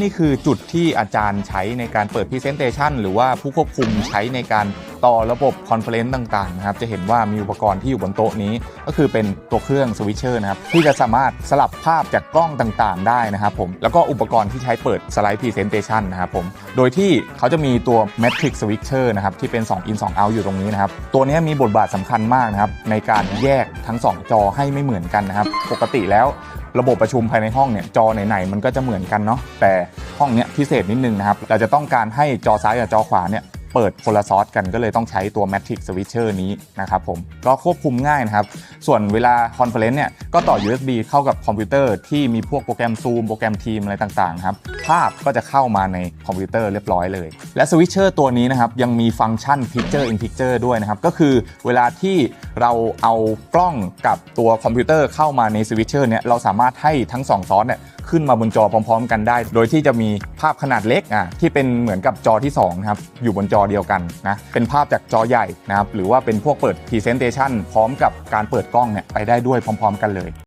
นี่คือจุดที่อาจารย์ใช้ในการเปิด Presentation หรือว่าผู้ควบคุมใช้ในการต่อระบบคอนเฟลเลนต์ต่างๆนะครับจะเห็นว่ามีอุปกรณ์ที่อยู่บนโต๊ะนี้ ก็คือเป็นตัวเครื่องสวิตเชอร์นะครับที่จะสามารถสลับภาพจากกล้องต่างๆ ได้นะครับผมแล้วก็อุปกรณ์ที่ใช้เปิดสไลด์ Presentation นะครับผมโดยที่เขาจะมีตัว Matrix Switcher นะครับที่เป็น 2 in 2 out อยู่ตรงนี้นะครับตัวนี้มีบทบาทสำคัญมากนะครับในการแยกทั้ง 2 จอให้ไม่เหมือนกันนะครับปกติแล้ว ระบบประชุมภายในห้องเนี่ยจอไหนๆมันก็จะเหมือนกันเนาะแต่ห้องเนี้ยพิเศษนิดนึงนะครับเราจะต้องการให้จอซ้ายกับจอขวาเนี่ยเปิดคนละซอสกันก็เลยต้องใช้ตัว Matrix Switcher นี้นะครับผมก็ควบคุมง่ายนะครับ ส่วนเวลาคอนเฟลเลนซ์เนี่ยก็ต่อ USB เข้ากับคอมพิวเตอร์ที่มีพวกโปรแกรม Zoom โปรแกรม Team อะไรต่างๆครับภาพก็จะเข้ามาในคอมพิวเตอร์เรียบร้อยเลย และสวิตเชอร์ตัวนี้นะครับยังมีฟังก์ชัน Picture in Picture ด้วยนะครับก็คือเวลาที่เราเอากล้องกับตัวคอมพิวเตอร์เข้ามาในสวิตเชอร์เนี่ยเราสามารถให้ทั้งสองซอสเนี่ยขึ้นมาบนจอพร้อม ๆ กันได้ โดยที่จะมีภาพขนาดเล็กอะที่เป็นเหมือนกับจอที่2นะครับอยู่บนจอเดียวกันนะเป็นภาพจากจอใหญ่นะครับหรือว่าเป็นพวกเปิด Presentation พร้อมกับการเปิดกล้องเนี่ยไปได้ด้วยพร้อม ๆ กันเลเลย